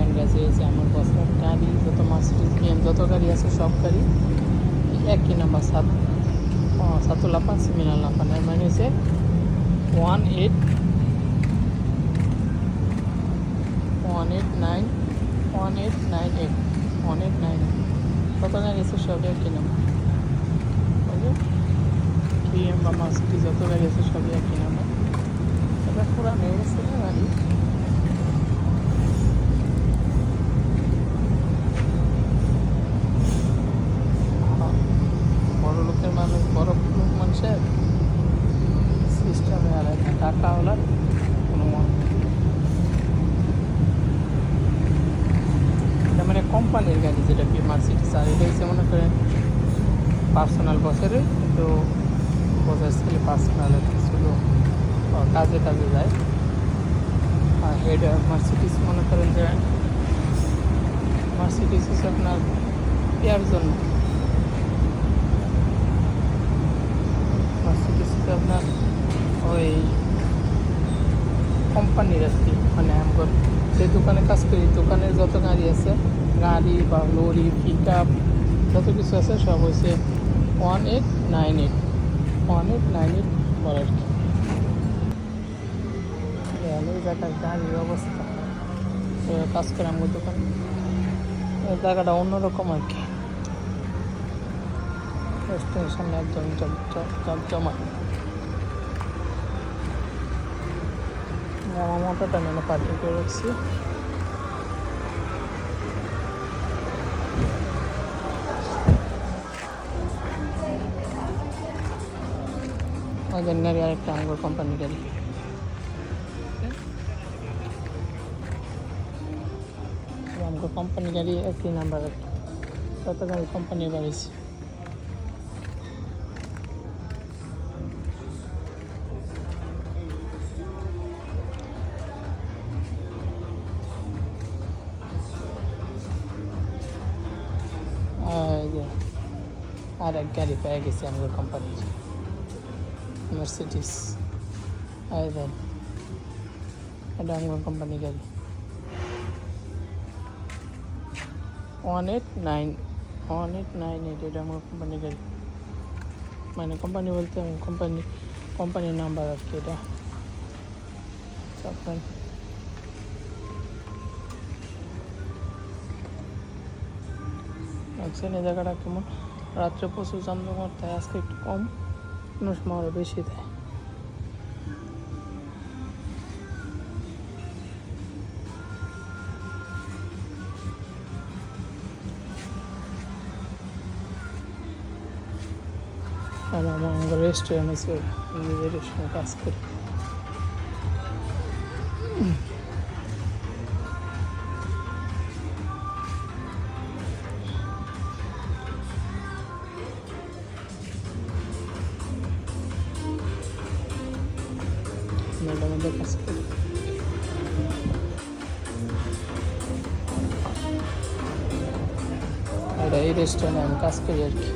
Bank আছে যে আমার বছর গাড়ি যত মার্সিডিজ বিএম যত গাড়ি আছে সব গাড়ি একই নাম্বার সাত ও, সাতুলাপা সিমিলার লাপা এর মানে হচ্ছে one eight one eight nine one eight nine eight one eight nine কত গাড়ি আছে সবই একই নাম্বার বিএম বা মার্সিডিজ যত গাড়ি আছে সবই একই নাম্বার এটা গেছে না গাড়ি? মানুষের সিস্টেমে আর একটা টাকা হলার কোনো এটা মানে কোম্পানির গাড়ি যেটা কি মার্সিডিস আর এটা হচ্ছে মনে করেন পার্সোনাল বসের কিন্তু বসের ছেলে পার্সোনাল ছিল কাজে কাজে যায়। আর হেড মার্সিডিস মনে করেন যে মার্সিডিস হচ্ছে আপনার ইয়ার জন্য মার্সিডিস হচ্ছে আপনার ওই কোম্পানির আর কি মানে আমার যে দোকানে কাজ করি। দোকানের যত গাড়ি আছে, গাড়ি বা লরি পিক আপ যত কিছু আছে, সব হচ্ছে one eight nine eight one eight nine eight বলার কি। জায়গার গাড়ির অবস্থা। কাজ করে আমার দোকান। জায়গাটা অন্যরকম আর কি। রেস্টুরেন্টের সামনে একদম জম আমার মোটরটা নেনে পার্কিং করে রাখছি ওদের গাড়ি আরেকটা আঙ্গুর কোম্পানি গাড়ি আমগো কোম্পানি গাড়ি একই নাম্বার কত কোম্পানি বাড়িছে এই যে আর এক গাড়ি পেয়ে গেছি আমাদের কোম্পানির মার্সিডিস দেন এটা আমার কোম্পানি গাড়ি one eight nine one eight nine eight এটা আমার কোম্পানি গাড়ি মানে কোম্পানি বলতে আমি কোম্পানি কোম্পানির নাম্বার আর কি এটা। আপনার দেখছেন এই জায়গাটা কেমন? রাত্রে প্রচুর চন্দ্রকর তাই আজকে একটু কম। কোনো সময় আরও বেশি দেয়। আর আমার রেস্টুরেন্ট আছে নিজের কাজ করি। মধ্যে কাজ করি এটা এই রেস্টুরেন্টে আমি কাজ করি আর কি।